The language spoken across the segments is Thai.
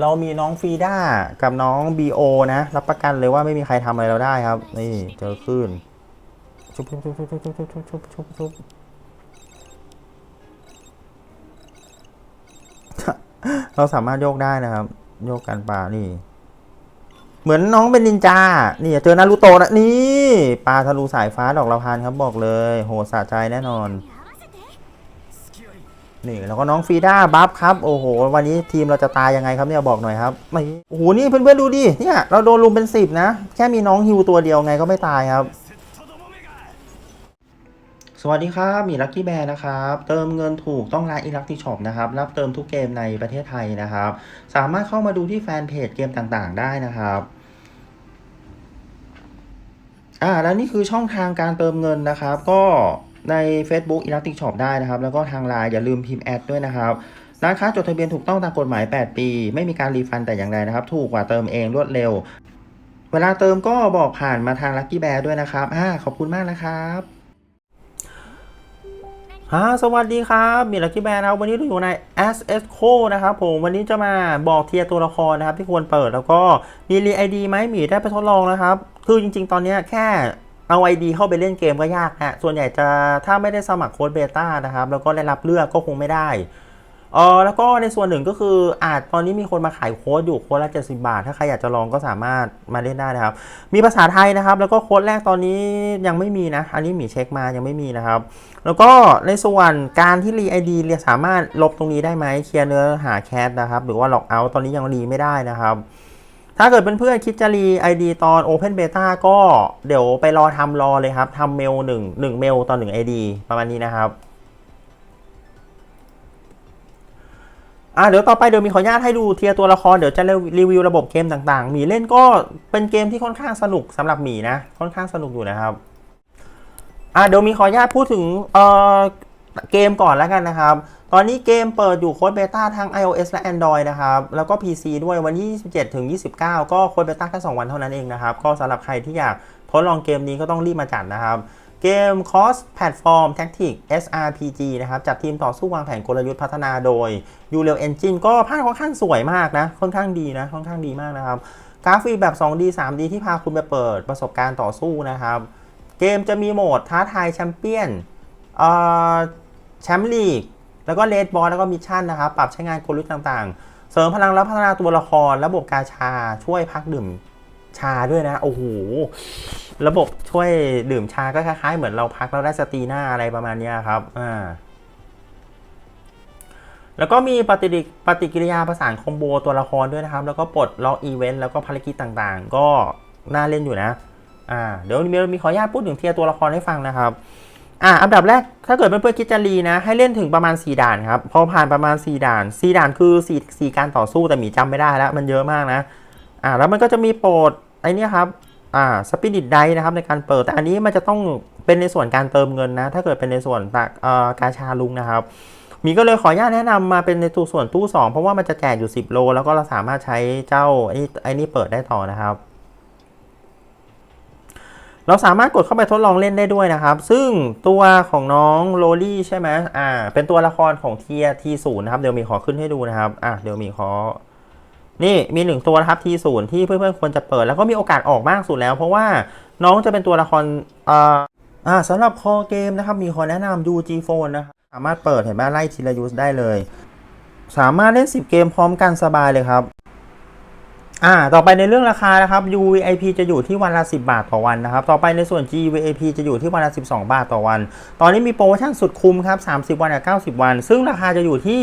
เรามีน้องฟีด้ากับน้องบีโอนะ รับประกันเลยว่าไม่มีใครทำอะไรเราได้ครับ นี่เจอคลื่นชุบชุบชุบชุบชุบชุบชุบชุบชุบชุบเราสามารถโยกได้นะครับ โยกกันป่านี่ เหมือนน้องเป็นนินจา นี่เจอนารูโตะนะนี่ปลาทะลุสายฟ้าดอกละพานครับบอกเลย โหสะใจแน่นอน นี่แล้วก็น้องฟีด้าบัฟครับโอ้โหวันนี้ทีมเราจะตายยังไงครับเนี่ยบอกหน่อยครับไม่โอ้โหนี่เพื่อนๆดูดิเนี่ยเราโดนลุมเป็นสิบนะ แค่มีน้องฮิวตัวเดียวไงก็ไม่ตายครับ สวัสดีครับมีลั c กี้แบร์นะครับเติมเงินถูกต้องร้านอีลักติช็อปนะครับรับเติมทุกเกมในประเทศไทยนะครับ สามารถเข้ามาดูที่แฟนเพจเกมต่างๆ ได้นะครับอ่าแล้วนี่คือช่องทางการเติมเงินนะครับ ก็ ใน Facebook Elastic Shop ได้นะครับ แล้วก็ทางไลน์อย่าลืมพิมพ์แอดด้วยนะครับร้านค้าจดทะเบียนถูกต้องตามกฎหมาย 8 ปี ไม่มีการรีฟันแต่อย่างใดนะครับ ถูกกว่าเติมเองรวดเร็ว เวลาเติมก็บอกผ่านมาทาง Lucky Bear ด้วยนะครับอ่าขอบคุณมากนะครับฮะสวัสดีครับมี Lucky Bear นะครับวันนี้เราอยู่ใน SS Co นะครับผมวันนี้จะมาบอกเทียร์ตัวละครนะครับที่ควรเปิดแล้วก็มีรีไอดีไหมมีได้ไปทดลองนะครับ คือจริงๆ ตอนนี้แค่ เอา ID เข้าไปเล่นเกมก็ยากฮะ ส่วนใหญ่จะถ้าไม่ได้สมัครโค้ดเบต้านะครับ แล้วก็ได้รับเลือกก็คงไม่ได้เออแล้วก็ในส่วนหนึ่งก็คืออาจตอนนี้มีคนมาขายโค้ดอยู่โค้ดละ70 บาท ถ้าใครอยากจะลองก็สามารถมาเล่นได้นะครับ มีภาษาไทยนะครับ แล้วก็โค้ดแรกตอนนี้ยังไม่มีนะ อันนี้มีเช็คมายังไม่มีนะครับ แล้วก็ในส่วนการที่รีไอดีเรียสามารถลบตรงนี้ได้ไหมเคลียร์เนื้อหาแคสนะครับ หรือว่าล็อกเอาท์ตอนนี้ยังรีไม่ได้นะครับ ถ้าเกิดเพื่อนๆคิดจะรี ID ตอน Open Beta ก็เดี๋ยวไปรอทำรอเลยครับทำเมล1 1เมลต่อ1 ID ประมาณนี้นะครับอะเดี๋ยวต่อไปเดี๋ยวมีขออนุญาตให้ดูเทียร์ตัวละครเดี๋ยวจะรีวิวระบบเกมต่างๆหมีเล่นก็เป็นเกมที่ค่อนข้างสนุกสำหรับหมีนะ ค่อนข้างสนุกอยู่นะครับอะเดี๋ยวมีขออนุญาตพูดถึงเอ่อ เกมก่อนแล้วกันนะครับ ตอนนี้เกมเปิดอยู่โค้ดเบต้าทั้ง iOS และ Android นะครับ แล้วก็ PC ด้วยวันที่ 27 ถึง 29 ก็โค้ดเบต้าแค่ 2 วันเท่านั้นเองนะครับ ก็สำหรับใครที่อยากทดลองเกมนี้ก็ต้องรีบมาจัดนะครับ เกม Cross Platform Tactic SRPG นะครับ จัดทีมต่อสู้วางแผนกลยุทธ์พัฒนาโดย u r e a l Engine ก็ภาพค่อนข้างสวยมากนะ ค่อนข้างดีนะ ค่อนข้างดีมากนะครับ กราฟิกแบบ 2D 3D ที่พาคุณไปเปิดประสบการณ์ต่อสู้นะครับ เกมจะมีโหมดท้าทายแชมเปี้ยนเอ่อ แชมป์ลีก แล้วก็เลดบอลแล้วก็มิชชั่นนะครับ ปรับใช้งานกลยุทธ์ต่างๆ เสริมพลังและพัฒนาตัวละคร ระบบกาชาช่วยพักดื่มชาด้วยนะ โอ้โห ระบบช่วยดื่มชาก็คล้ายๆ เหมือนเราพักแล้วได้สตีหน้าอะไรประมาณนี้ครับ อ่า แล้วก็มีปฏิกิริปฏิกิริยาประสานคอมโบตัวละครด้วยนะครับ แล้วก็ปลดล็อกอีเวนต์แล้วก็ภารกิจต่างๆ ก็น่าเล่นอยู่นะ อ่า เดี๋ยวมีมีขออนุญาตพูดถึงเทียตัวละครให้ฟังนะครับ อ่าอันดับแรกถ้าเกิดเพื่อนๆคิดจะรีนะ ให้เล่นถึงประมาณ 4 ด่านครับ พอผ่านประมาณ 4 ด่าน 4 ด่านคือ4 4การต่อสู้แต่หมีจำไม่ได้แล้ว มันเยอะมากนะอ่าแล้วมันก็จะมีโปรดไอ้นี่ครับอ่าสปิริตไดนะครับในการเปิดแต่อันนี้มันจะต้องเป็นในส่วนการเติมเงินนะ ถ้าเกิดเป็นในส่วนตักเอ่อกาชาลุงนะครับมีก็เลยขออนุญาตแนะนำมาเป็นในตัวส่วนตู้ 2 เพราะว่ามันจะแจกอยู่ 10 โล แล้วก็เราสามารถใช้เจ้าไอ้ไอ้นี่เปิดได้ต่อนะครับ เราสามารถกดเข้าไปทดลองเล่นได้ด้วยนะครับ ซึ่งตัวของน้องโรลี่ใช่ไหมอ่า เป็นตัวละครของเทียทีศูนย์นะครับ เดี๋ยวมีขอขึ้นให้ดูนะครับ อะ เดี๋ยวมีขอ นี่มีหนึ่งตัวนะครับทีศูนย์ที่เพื่อนๆควรจะเปิด แล้วก็มีโอกาสออกมากสุดแล้ว เพราะว่าน้องจะเป็นตัวละครอ่าอ่าสำหรับคอเกมนะครับ มีขอแนะนำ UG Phone นะครับ สามารถเปิดเห็นไหมไล่ทีละยูสได้เลย สามารถเล่น 10 เกมพร้อมกันสบายเลยครับ อ่า ต่อไปในเรื่องราคานะครับ UVIP จะอยู่ที่วันละ 10 บาทต่อวันนะครับ ต่อไปในส่วน GVIP จะอยู่ที่วันละ 12 บาทต่อวัน ตอนนี้มีโปรโมชั่นสุดคุ้มครับ 30 วันกับ90 วัน ซึ่งราคาจะอยู่ที่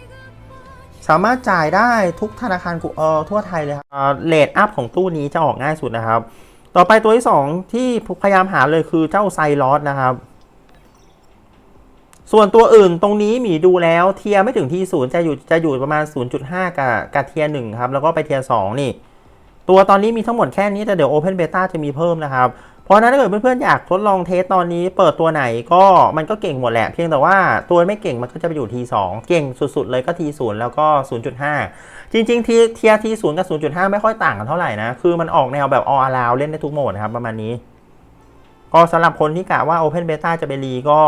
สามารถจ่ายได้ทุกธนาคารเอ่อทั่วไทยเลยครับเลทอัพของตู้นี้จะออกง่ายสุดนะครับ ต่อไปตัวที่ 2 ที่พยายามหาเลยคือเจ้าไซลอสนะครับ ส่วนตัวอื่นตรงนี้หมีดูแล้วเทียร์ไม่ถึงที่ศูนย์จะอยู่จะอยู่ประมาณ 0.5 กับกับเทียร์หนึ่งครับ แล้วก็ไปเทียร์สองนี่ ตัวตอนนี้มีทั้งหมดแค่นี้แต่เดี๋ยว Open Beta จะมีเพิ่มนะครับ ราะนั้นถ้าเกิดเพื่อนๆอยากทดลองเทสตอนนี้ เปิดตัวไหนก็มันก็เก่งหมดแหละ เพียงแต่ว่าตัวไม่เก่งมันก็จะไปอยู่ T2 เก่งสุดๆเลยก็ T0 แล้วก็ 0.5 จริงๆทีเทีย T0 กับ 0.5 ไม่ค่อยต่างกันเท่าไหร่นะ คือมันออกแนวแบบ all around เล่นได้ทุกโหมดนะครับประมาณนี้ ก็สำหรับคนที่กะว่า Open Beta จะไปรีก็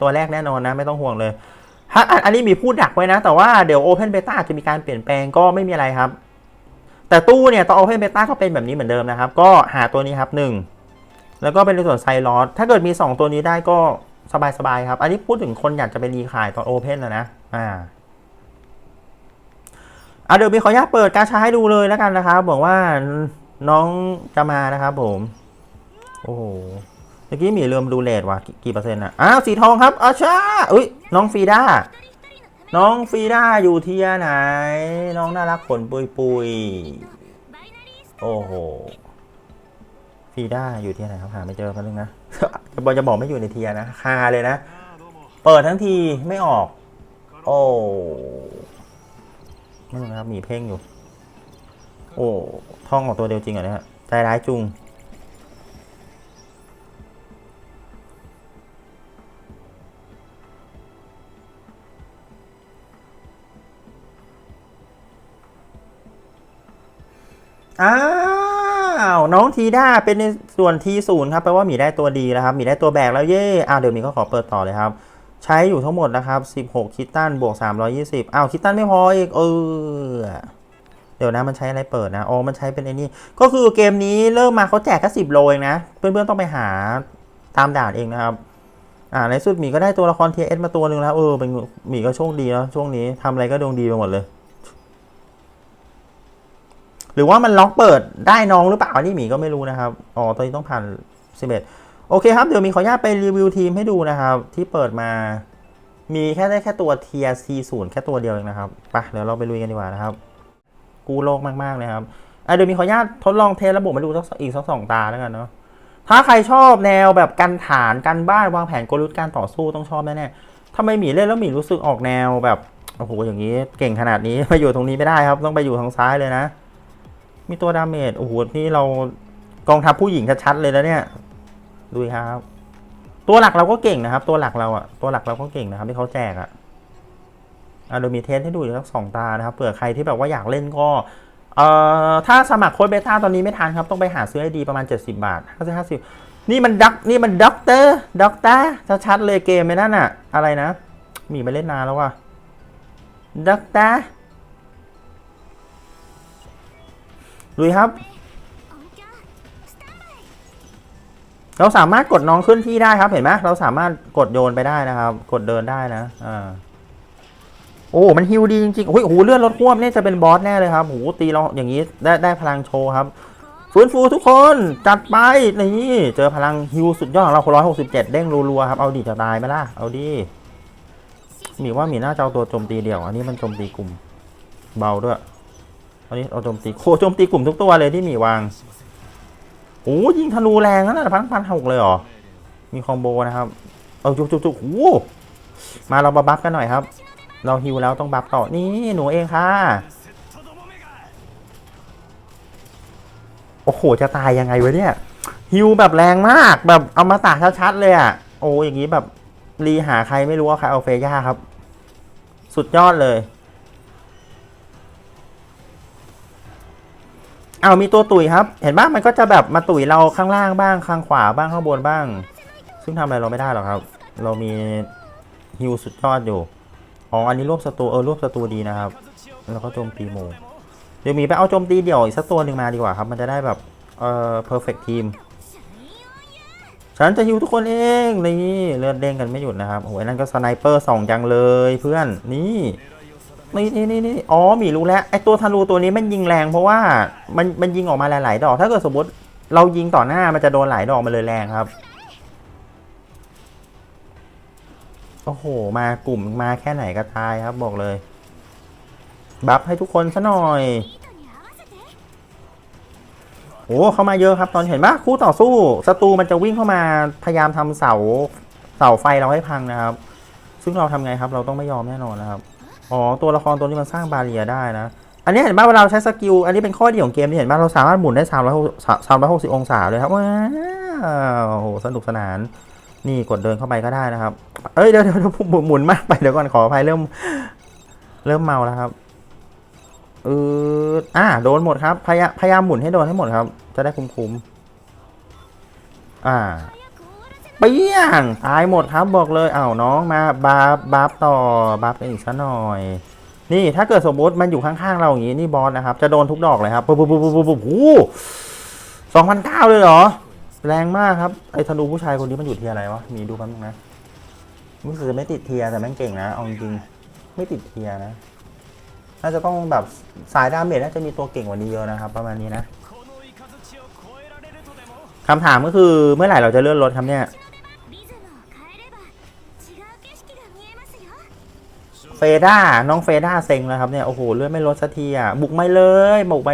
ตัวแรกแน่นอนนะ ไม่ต้องห่วงเลยฮะอันนี้มีพูดดักไว้นะ แต่ว่าเดี๋ยว Open Beta จะมีการเปลี่ยนแปลงก็ไม่มีอะไรครับ แต่ตู้เนี่ยตอน Open Beta ก็เป็นแบบนี้เหมือนเดิมนะครับ ก็หาตัวนี้ครับหนึ่ง แล้วก็เป็นในส่วนไซลอสถ้าเกิดมี 2 ตัวนี้ได้ก็สบายๆครับ อันนี้พูดถึงคนอยากจะไปรีขายตอนโอเพนนะนะ อ่าอะเดี๋ยวมีขออนุญาตเปิดการใช้ให้ดูเลยแล้วกันนะครับบอกว่าน้องจะมานะครับผม โอ้โหเมื่อกี้มีเริ่มดูเลทว่ะกี่กี่เปอร์เซ็นต์อะอ้าวสีทองครับอาชาอุ้ยน้องฟีด้าน้องฟีด้าอยู่ที่ไหน น้องน่ารักขนปุยปุยโอ้โหีด้าอยู่ที่ไหนครับหาไม่เจอกันนึงนะจะบอกจะบอกไม่อยู่ในเทียนะคาเลยนะ เปิดทั้งทีไม่ออก โอ้ไม่รู้นะครับมีเพ่งอยู่ โอ้ท่องออกตัวเดียวจริงเหรอเนี่ยใจร้ายจุงอ้า วน้องทีด้าเป็นในส่วนทีศูนย์ครับแปลว่าหมีได้ตัวดีแล้วครับหมีได้ตัวแบกแล้วเย่อ้าวเดี๋ยวหมีก็ขอเปิดต่อเลยครับ ใช้อยู่ทั้งหมดนะครับ 16 คิตตันบวก 320อ้าวคิตตันไม่พออีกเออเดี๋ยวนะมันใช้อะไรเปิดนะอ๋อมันใช้เป็นไอ้นี่ก็คือเกมนี้เริ่มมาเขาแจกแค่10โลเองนะ เพื่อนๆต้องไปหาตามด่านเองนะครับอ่าในสุดหมีก็ได้ตัวละครเทเอสมาตัวหนึ่งแล้วเออเป็นหมีก็โชคดีแล้วช่วงนี้ทำอะไรก็ดวงดีไปหมดเลย หรือว่ามันล็อกเปิดได้น้องหรือเปล่าอันนี่หมีก็ไม่รู้นะครับ อ๋อตอนนี้ต้องผ่าน 11 โอเคครับ เดี๋ยวมีขออนุญาตไปรีวิวทีมให้ดูนะครับ ที่เปิดมา มีแค่ได้แค่ตัวเทียร์ C0 แค่ตัวเดียวเองนะครับไปเดี๋ยวเราไปลุยกันดีกว่านะครับ กูโลกมากๆเลยครับอะเดี๋ยวมีขออนุญาตทดลองเทสระบบมาดูสักอีกสักสองตาแล้วกันเนาะถ้าใครชอบแนวแบบกันฐานกันบ้านวางแผนกลยุทธ์การต่อสู้ต้องชอบแน่ๆทำไมหมีเล่นแล้วหมีรู้สึกออกแนวแบบโอ้โหอย่างนี้เก่งขนาดนี้มาอยู่ตรงนี้ไม่ได้ครับ ต้องไปอยู่ทางซ้ายเลยนะ มีตัวดาเมจโอ้โหนี่เรากองทัพผู้หญิงชัดๆเลยแล้วเนี่ยดูครับ ตัวหลักเราก็เก่งนะครับ ตัวหลักเราอะตัวหลักเราก็เก่งนะครับที่เขาแจกอะอะเดี๋ยมีเทสให้ดูอีกสักสองตานะครับเผื่อใครที่แบบว่าอยากเล่นก็เอ่อถ้าสมัครโค้ดเบต้าตอนนี้ไม่ทันครับ ต้องไปหาซื้อให้ดีประมาณ 70 บาท50 50นี่มันดักนี่มันด็อกเตอร์ด็อกเตอร์ชัดๆเลยเกมไม่นั่นอะอะไรนะ มีไม่เล่นนานแล้วว่ะด็อกเตอร์ ลุยครับ เราสามารถกดน้องขึ้นที่ได้ครับเห็นไหมเราสามารถกดโยนไปได้นะครับ กดเดินได้นะอ่าโอ้มันฮิวดีจริงๆโอ้ยโอ้โหเลื่อนรถควบเนี่ยจะเป็นบอสแน่เลยครับโอ้โหตีเราอย่างนี้ได้ได้พลังโชว์ครับฟื้นฟูทุกคนจัดไปนี่เจอพลังฮิวสุดยอดของเราคนร้อยหกสิบเจ็ดเด้งรัวๆครับเอาดิจะตายไหมล่ะเอาดิหมีว่าหมีน่าจะเอาตัวโจมตีเดี่ยว อันนี้มันโจมตีกลุ่มเบาด้วย อันนี้เอาโจมตีโคโจมตีกลุ่มทุกตัวเลยที่หมีวางโอ้ยิงธนูแรงนั่นแหละพันพันหกเลยเหรอ มีคอมโบนะครับ เอาจุกจุกจุกโอ้มาเราบัฟกันหน่อยครับ เราฮิวแล้วต้องบัฟต่อ นี่หนูเองค่ะ โอ้โห จะตายยังไงวะเนี่ย ฮิวแบบแรงมาก แบบเอามาตากชัดๆเลยอะ โอ้อย่างนี้แบบรีหาใครไม่รู้ว่าใครเอาเฟย่าครับ สุดยอดเลย เอามีตัวตุ๋ยครับ เห็นปะมันก็จะแบบมาตุ๋ยเราข้างล่างบ้างข้างขวาบ้างข้างบนบ้าง ซึ่งทำอะไรเราไม่ได้หรอกครับ เรามีฮิวสุดยอดอยู่อ๋ออันนี้รวบศัตรูเออรวบศัตรูดีนะครับ แล้วก็โจมตีหมูเดี๋ยวมีไปเอาโจมตีเดี่ยวอีกสักตัวหนึ่งมาดีกว่าครับ มันจะได้แบบเอ่อ perfect team ฉันจะฮิวทุกคนเองนี่เลือดเด้งกันไม่หยุดนะครับโอ้ยนั่นก็สไนเปอร์สองจังเลยเพื่อนนี่ นี่นี่นี่นี่อ๋อหมีรู้แล้วไอตัวธนูตัวนี้มันยิงแรงเพราะว่ามันมันยิงออกมาหลาย ๆ ดอก ถ้าเกิดสมมติเรายิงต่อหน้ามันจะโดนหลายดอกมันเลยแรงครับ โอ้โห มากลุ่มมาแค่ไหนก็ตายครับบอกเลย บัฟให้ทุกคนซะหน่อยโอ้เข้ามาเยอะครับ ตอนเห็นปะคู่ต่อสู้ศัตรูมันจะวิ่งเข้ามาพยายามทำเสาเสาไฟเราให้พังนะครับ ซึ่งเราทำไงครับ เราต้องไม่ยอมแน่นอนนะครับ อ๋อ ตัวละครตัวนี้มันสร้างบาเรียได้นะ อันนี้เห็นป่ะเวลาเราใช้สกิล อันนี้เป็นข้อดีของเกมที่เห็นป่ะเราสามารถหมุนได้3 6 360องศาเลยครับว้าวโอ้โหสนุกสนาน นี่กดเดินเข้าไปก็ได้นะครับ เอ้ยเดี๋ยวเดี๋ยวหมุนหมุนมากไปเดี๋ยวก่อนขออภัยเริ่ม เริ่มเมาแล้วครับเอออ่าโดนหมดครับ พยายามหมุนให้โดนให้หมดครับ จะได้คุ้มๆอ่า เปี้ยงตายหมดครับบอกเลยเอ้าน้องมาบาบาร์ต่อบาร์กันอีกสักหน่อย นี่ถ้าเกิดสมมติมันอยู่ข้างๆเราอย่างนี้นี่บอสนะครับ จะโดนทุกดอกเลยครับปุ๊บปุ๊บปุ๊บปุ๊บปุ๊บสองพันเก้าเลยเหรอ แรงมากครับไอ้ธนูผู้ชายคนนี้มันอยู่เทียอะไรวะมีดูแป๊บนึงนะรู้สึกจะไม่ติดเทียแต่แม่งเก่งนะเอาจริงไม่ติดเทียนะน่าจะต้องแบบสายดาเมจน่าจะมีตัวเก่งกว่านี้เยอะนะครับ ประมาณนี้นะคำถามก็คือเมื่อไหร่เราจะเลื่อนรถครับเนี่ย เฟด้าน้องเฟด้าเซ็งแล้วครับเนี่ยโอ้โหเลื่อนไม่ลดสักทีอะบุกไม่เลยบุกไป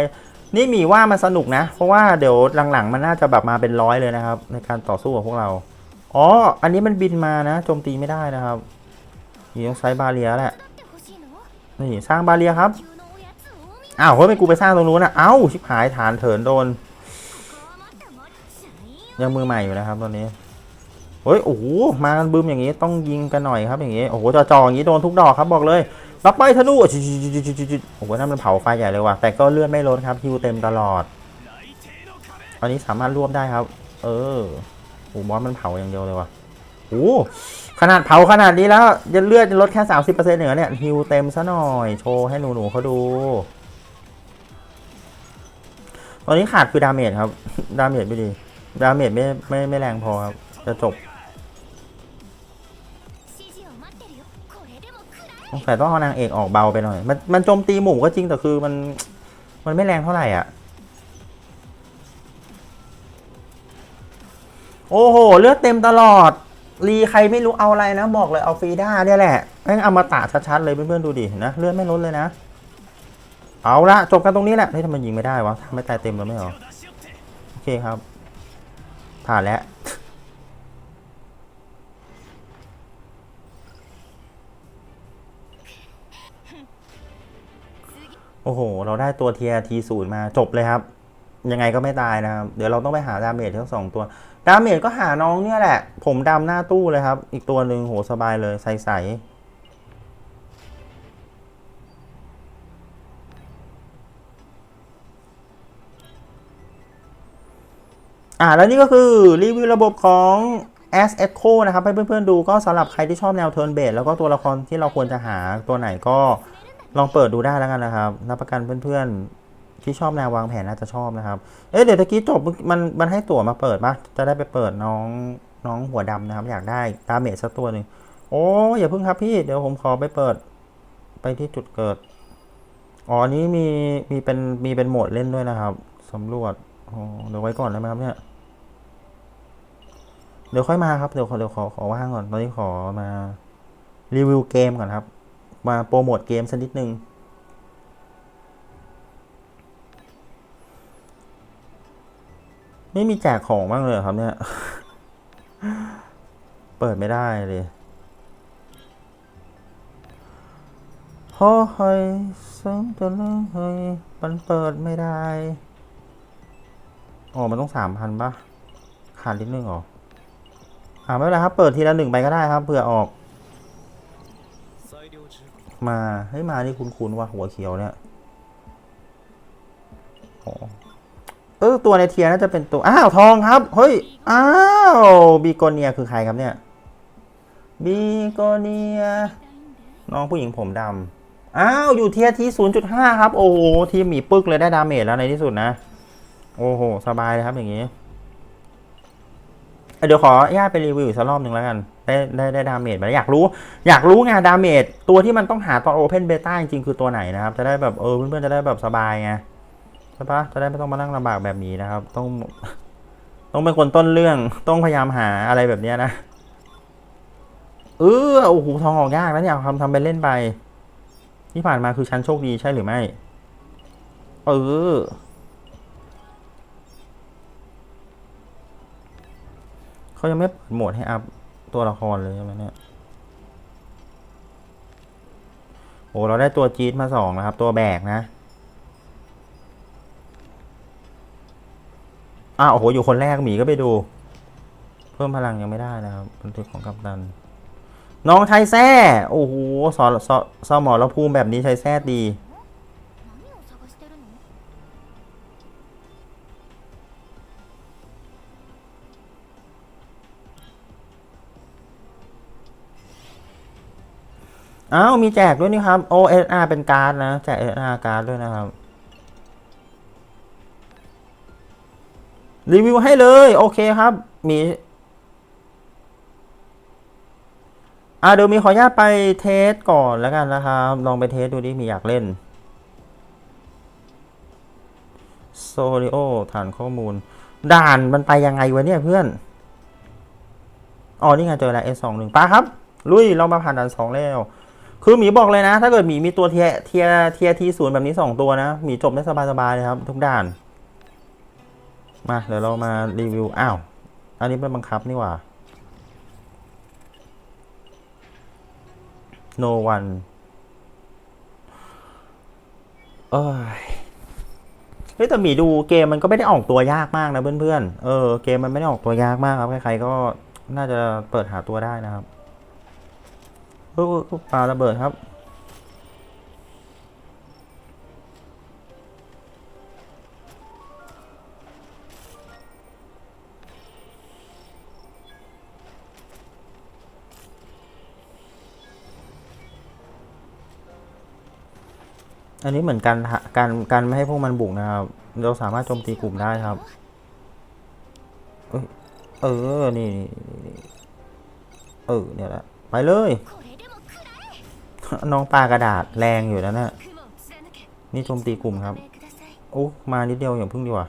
นี่มีว่ามันสนุกนะ เพราะว่าเดี๋ยวหลังๆ มันน่าจะแบบมาเป็นร้อยเลยนะครับ ในการต่อสู้กับพวกเรา อ๋อ อันนี้มันบินมานะโจมตีไม่ได้นะครับยี่ต้องใช้บาเรียแหละนี่สร้างบาเรียครับอ้าวเฮ้ยไม่กูไปสร้างตรงนู้นนะเอ้าชิบหายฐานเถินโดนยังมือใหม่อยู่นะครับตอนนี้ เฮ้ยโอ้โหมากันบึมอย่างนี้ต้องยิงกันหน่อยครับอย่างนี้โอ้โหจอๆอย่างนี้โดนทุกดอกครับบอกเลยรับไปธนูโอ้โหนั่นมันเผาไฟใหญ่เลยว่ะแต่ก็เลื่อนไม่ลดครับฮิวเต็มตลอด อันนี้สามารถรวบได้ครับ เออโอ้บอสมันเผาอย่างเดียวเลยว่ะโอ้ขนาดเผาขนาดนี้แล้วจะเลือดจะลดแค่สามสิบเปอร์เซ็นต์เหนือเนี่ยฮิวเต็มซะหน่อยโชว์ให้หนูๆเขาดูตอนนี้ขาดคือดาเมจครับ ดาเมจไม่ดี ดาเมจไม่ไม่ไม่แรงพอครับ จะจบ สงสัยต้องเอานางเอกออกเบาไปหน่อย มันมันโจมตีหมู่ก็จริงแต่คือมันมันไม่แรงเท่าไหร่อะ โอ้โห เลือดเต็มตลอด รีใครไม่รู้เอาอะไรนะ บอกเลยเอาฟรีด้าเนี่ยแหละแม่งอมาตะชัดๆเลยเพื่อนๆดูดินะเลือดไม่ลดเลยนะ เอาละจบกันตรงนี้แหละเฮ้ยทำไมยิงไม่ได้วะทำไม่ตายเต็มแล้วไม่หรอโอเคครับผ่านแล้ว โอ้โห เราได้ตัวเทียทีศูนย์มาจบเลยครับ ยังไงก็ไม่ตายนะครับ เดี๋ยวเราต้องไปหาดาเมจทั้งสองตัว ดาเมจก็หาน้องเนี่ยแหละ ผมดำหน้าตู้เลยครับ อีกตัวหนึ่งโหสบายเลยใสๆอ่าแล้วนี่ก็คือรีวิวระบบของ S Echo นะครับให้เพื่อนๆดูก็สำหรับใครที่ชอบแนว Turn Based แล้วก็ตัวละครที่เราควรจะหาตัวไหนก็ ลองเปิดดูได้แล้วกันนะครับ รับประกันเพื่อนๆ ที่ชอบแนววางแผนน่าจะชอบนะครับ เอ๊ะเดี๋ยวตะกี้จบมันมันให้ตั๋วมาเปิดปะจะได้ไปเปิดน้องน้องหัวดำนะครับ อยากได้ดาเมจสักตัวหนึ่งโอ้อย่าเพิ่งครับพี่เดี๋ยวผมขอไปเปิดไปที่จุดเกิด อ๋ออันนี้มีมีเป็นมีเป็นโหมดเล่นด้วยนะครับสำรวจอ๋อเดี๋ยวไว้ก่อนได้ไหมครับเนี่ย เดี๋ยวค่อยมาครับ เดี๋ยวขอเดี๋ยวขอขอว่างก่อน ตอนนี้ขอมารีวิวเกมก่อนครับ มาโปรโมทเกมสักนิดนึงไม่มีแจกของบ้างเลยครับเนี่ย เปิดไม่ได้เลยโอ้เฮ้ยซึ่งตัวเรื่องเฮ้ยมันเปิดไม่ได้ อ๋อ มันต้องสามพันปะขาดนิดนึงหรออ่าไม่เป็นไรครับ เปิดทีละหนึ่งไปก็ได้ครับ เผื่อออก มาเฮ้ยมานี่คุ้นๆว่าหัวเขียวเนี่ยอ๋อเออตัวในเทียร์น่าจะเป็นตัว อ้าวทองครับ เฮ้ย อ้าวบีโกเนียคือใครครับเนี่ยบีโกเนีย น้องผู้หญิงผมดำอ้าวอยู่เทียร์ที่ศูนย์จุดห้าครับ โอ้โหทีมหมีปึกเลยได้ดาเมจแล้วในที่สุดนะ โอ้โห สบายเลยครับอย่างนี้ เดี๋ยวขออนุญาตไปรีวิวอีกสักรอบหนึ่งแล้วกัน ได้ได้ได้ดาเมจมาอยากรู้ อยากรู้ไงดาเมจตัวที่มันต้องหาตอนโอเพนเบต้าจริงๆคือตัวไหนนะครับ จะได้แบบเออเพื่อนๆจะได้แบบสบายไงใช่ปะจะได้ไม่ต้องมานั่งลำบากแบบนี้นะครับ ต้อง ต้องเป็นคนต้นเรื่องต้องพยายามหาอะไรแบบนี้นะเออโอ้โหทองออกยากแล้วเนี่ยทำทำไปเล่นไป ที่ผ่านมาคือฉันโชคดีใช่หรือไม่ เออ เขายังไม่เปิดโหมดให้อัพตัวละครเลยใช่ไหมเนี่ยโอ้เราได้ตัวจี๊ดมาสองนะครับ ตัวแบกนะอ้าวโอ้โหอยู่คนแรกหมีก็ไปดู เพิ่มพลังยังไม่ได้นะครับบันทึกของกัปตัน น้องใช้แส้โอ้โหสอสอสอหมอรภูมิแบบนี้ใช้แส้ดี อ้าวมีแจกด้วยนี่ครับ OSR เป็นการ์ดนะ แจก OSR การ์ดด้วยนะครับ รีวิวให้เลย โอเคครับ มีอ่าเดี๋ยวมีขออนุญาตไปเทสก่อนแล้วกันนะครับ ลองไปเทสดูดิมีอยากเล่นโซลิโอฐานข้อมูล ด่านมันไปยังไงวะเนี่ยเพื่อน อ๋อ นี่ไงเจอแล้ว S 2 1 ป้าครับ ลุย เรามาผ่านด่านสองแล้ว คือหมีบอกเลยนะ ถ้าเกิดหมีมีตัวเทียเทียเทียทีศูนย์แบบนี้สองตัวนะหมีจบได้สบายๆเลยครับทุกด่าน มาเดี๋ยวเรามารีวิวอ้าว อันนี้เป็นบังคับนี่หว่า no one เอ้ยเฮ้ยแต่หมีดูเกมมันก็ไม่ได้ออกตัวยากมากนะเพื่อนๆ เออเกมมันไม่ได้ออกตัวยากมากครับ ใครๆก็น่าจะเปิดหาตัวได้นะครับ ลูกปลาระเบิดครับ อันนี้เหมือนการการการไม่ให้พวกมันบุกนะครับ เราสามารถโจมตีกลุ่มได้ครับเออ นี่ เออ เนี่ยแหละ ไปเลย น้องปลากระดาษแรงอยู่แล้วนะ นี่โจมตีกลุ่มครับ โอ้ มานิดเดียวอย่างพึ่งดีกว่า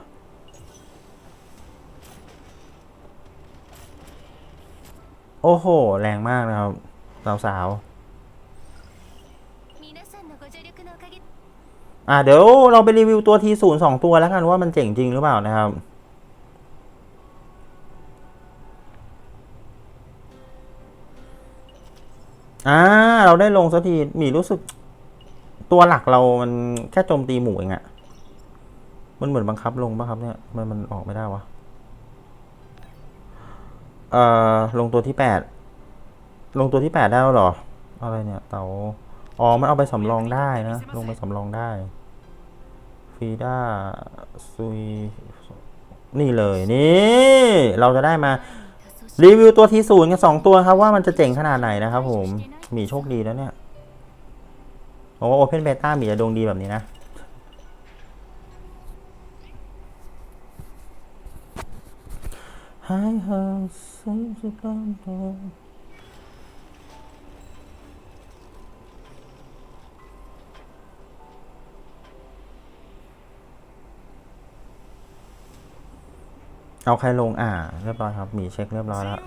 โอ้โห แรงมากนะครับ สาวสาวอ่าเดี๋ยวเราไปรีวิวตัวทีศูนย์สองตัวแล้วกันว่ามันเจ๋งจริงหรือเปล่านะครับ อ่าเราได้ลงสักทีหมีรู้สึก ตัวหลักเรามันแค่โจมตีหมูเองอะมันเหมือนบังคับลงป่ะครับเนี่ยมันมันออกไม่ได้วะเอ่อลงตัวที่แปดลงตัวที่แปดได้แล้วหรอ อะไรเนี่ยเตาอ๋อมันเอาไปสำรองได้นะ ลงไปสำรองได้ฟีด้าซุยนี่เลย นี่ เราจะได้มา รีวิวตัวทีศูนย์กันสองตัวครับว่ามันจะเจ๋งขนาดไหนนะครับผมหมีโชคดีแล้วเนี่ยโอ้โอเพนเบต้าหมีจะดวงดีแบบนี้นะให้เธอ เอาใครลงอ่า เรียบร้อยครับมีเช็คเรียบร้อยแล้ว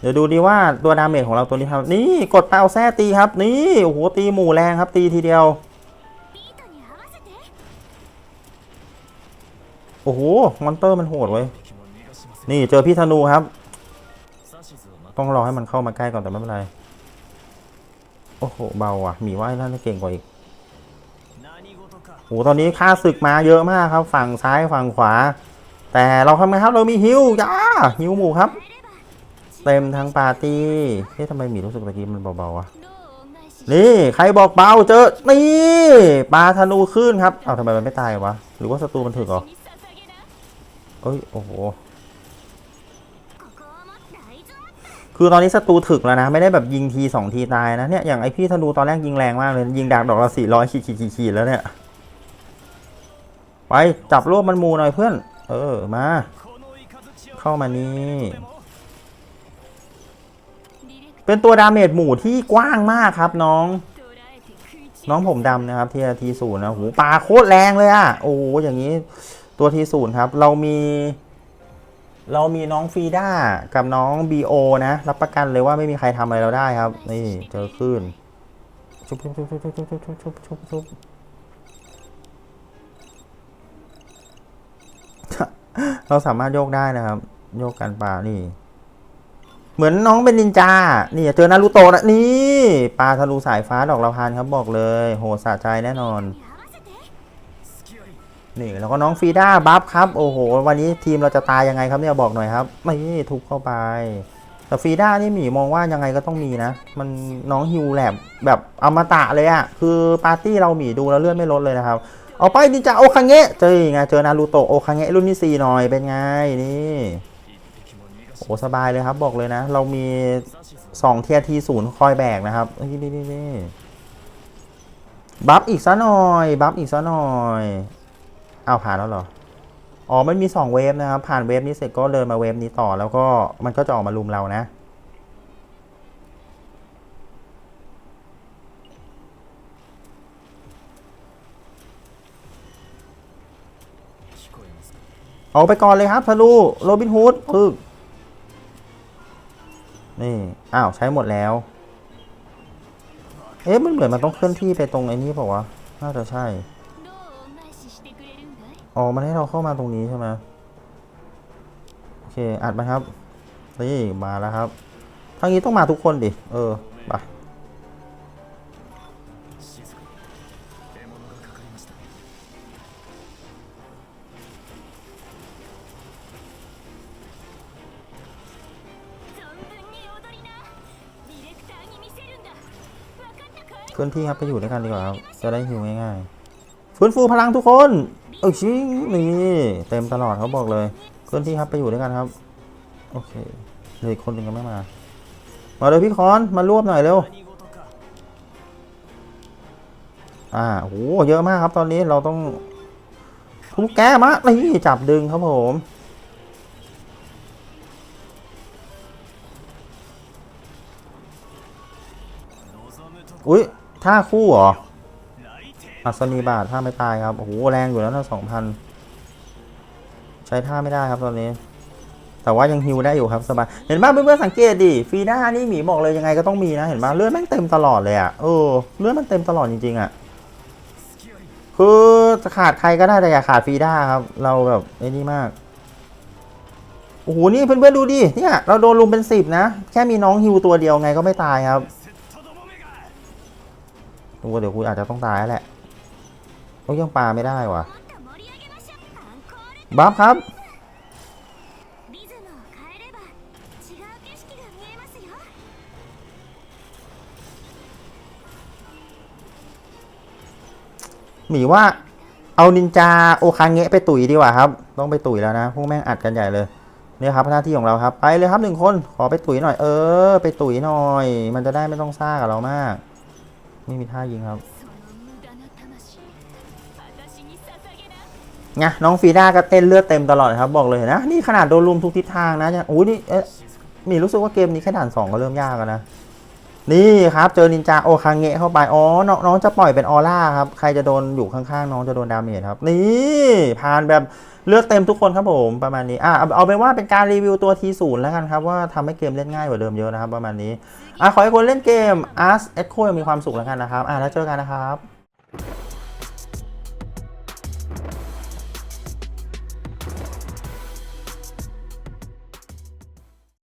เดี๋ยวดูดีว่าตัวดาเมจของเราตัวนี้ครับนี่กดเป้าแท้ตีครับ นี่โอ้โหตีหมู่แรงครับ ตีทีเดียวโอ้โหมอนเตอร์มันโหดเว้ยนี่เจอพี่ธนูครับ ต้องรอให้มันเข้ามาใกล้ก่อนแต่ไม่เป็นไรโอ้โหเบาอะมีว่ายน่าจะเก่งกว่าอีกโอ้โหตอนนี้ค่าศึกมาเยอะมากครับ ฝั่งซ้ายฝั่งขวา แต่เราทำไงครับเรามีฮิวจ้าฮิวหมูครับ เต็มทั้งปาร์ตี้เฮ้ยทำไมหมีรู้สึกตะกี้มันเบาๆวะนี่ใครบอกเบาเจอนี่ปลาธนูขึ้นครับเอาทำไมมันไม่ตายวะหรือว่าศัตรูมันถึกเหรอเอ้ยโอ้โหคือตอนนี้ศัตรูถึกแล้วนะ ไม่ได้แบบยิงทีสองทีตายนะเนี่ยอย่างไอพี่ธนูตอนแรกยิงแรงมากเลย ยิงดากดอกละสี่ร้อยขีดขีดขีดแล้วเนี่ยไปจับรวบมันมูหน่อยเพื่อน เออ มา เข้ามานี่ เป็นตัวดาเมจหมู่ที่กว้างมากครับน้อง น้องผมดำนะครับ ที่ทีศูนย์นะหูปลาโคตรแรงเลยอะโอ้อย่างนี้ตัวทีศูนย์ครับ เรามีเรามีน้องฟีด้ากับน้องบีโอนะ รับประกันเลยว่าไม่มีใครทำอะไรเราได้ครับ นี่ เจอขึ้น ชุบชุบชุบชุบชุบชุบชุบชุบ เราสามารถโยกได้นะครับ โยกกันปลานี่ เหมือนน้องเป็นนินจา นี่เจอนารูโตะนะนี่ปลาทะลุสายฟ้าดอกเราพานครับบอกเลย โหสะใจแน่นอน นี่แล้วก็น้องฟีด้าบัฟครับ โอ้โห วันนี้ทีมเราจะตายยังไงครับเนี่ยบอกหน่อยครับ ไม่ทุบเข้าไปแต่ฟีด้านี่หมีมองว่ายังไงก็ต้องมีนะ มันน้องฮิวแลบแบบอมตะเลยอะคือปาร์ตี้เราหมีดูแล้วเลื่อนไม่ลดเลยนะครับ เอาไปดิจะโอคังเงะเจอไงเจอนารูโตะโอคังเงะรุ่นที่สี่หน่อยเป็นไงนี่โอ้สบายเลยครับบอกเลยนะ เรามีสองเทียทีศูนย์คอยแบกนะครับนี่นี่นี่นี่บัฟอีกซะหน่อยบัฟอีกซะหน่อยเอาผ่านแล้วเหรออ๋อมันมี 2 เวฟนะครับผ่านเวฟนี้เสร็จก็เดินมาเวฟนี้ต่อแล้วก็มันก็จะออกมาลุมเรานะ ออกไปก่อนเลยครับธนูโรบินฮูดปึ๊กนี่อ้าวใช้หมดแล้ว เอ๊ะมันเหมือนมันต้องเคลื่อนที่ไปตรงไอ้นี้เปล่าวะน่าจะใช่ออกมาให้เราเข้ามาตรงนี้ใช่ไหมโอเคอัดไปครับนี่มาแล้วครับทางนี้ต้องมาทุกคนดิเออไป เคลื่อนที่ครับไปอยู่ด้วยกันดีกว่าครับจะได้หิวง่ายๆฟื้นฟูพลังทุกคนเอ้ชิงนี่เต็มตลอดเขาบอกเลยเคลื่อนที่ครับไปอยู่ด้วยกันครับ โอเคเหลยอีกคนหนึ่งยังไม่มา มาเลยพี่คอนมารวบหน่อยเร็วอ่าโหเยอะมากครับตอนนี้เราต้องทุกแก้มะนี่จับดึงครับผม ท่าคู่เหรออัศนีบาทท่าไม่ตายครับ โอ้โห แรงอยู่แล้วนะสองพัน ใช้ท่าไม่ได้ครับตอนนี้ แต่ว่ายังฮิวได้อยู่ครับสบาย เห็นป่ะเพื่อนๆสังเกตดิฟีด้านี่หมีบอกเลยยังไงก็ต้องมีนะ เห็นป่ะเลือดแม่งเต็มตลอดเลยอะ เออ เลือดมันเต็มตลอดจริงๆอะ คือจะขาดใครก็ได้แต่อย่าขาดฟีด้าครับ เราแบบไอ้นี่มาก โอ้โห นี่เพื่อนๆดูดิ เนี่ย เราโดนลุมเป็นสิบนะ แค่มีน้องฮิวตัวเดียวไงก็ไม่ตายครับ ดูวเดี๋ยวคุณอาจจะต้องตายแหละโอ้ยังปลาไม่ได้ว่ะบัฟครับหมีว่าเอานินจาโอคังเงะไปตุ๋ยดีกว่าครับ ต้องไปตุ๋ยแล้วนะพวกแม่งอัดกันใหญ่เลยเนี่ยครับหน้าที่ของเราครับ ไปเลยครับหนึ่งคนขอไปตุ๋ยหน่อย เออ ไปตุ๋ยหน่อย มันจะได้ไม่ต้องซ่ากับเรามาก ไม่มีท่ายิงครับไงน้องฟีด้าก็เต้นเลือดเต็มตลอดครับบอกเลยนะ นี่ขนาดโดนลุมทุกทิศทางนะยังอุ้ยนี่เอ๊ะมีรู้สึกว่าเกมนี้แค่ด่านสองก็เริ่มยากแล้วนะ นี่ครับ เจอนินจาโอคางเงะเข้าไป อ๋อ น้องจะปล่อยเป็นออร่าครับ ใครจะโดนอยู่ข้างๆ น้องจะโดนดาเมจครับ นี่ผ่านแบบเลือดเต็มทุกคนครับผมประมาณนี้อะเอาเป็นว่าเป็นการรีวิวตัวทีศูนย์แล้วกันครับว่าทำให้เกมเล่นง่ายกว่าเดิมเยอะนะครับประมาณนี้ อะขอให้คนเล่นเกม Ask Echo ยังมีความสุขแล้วกันนะครับอะแล้วเจอกันนะครับ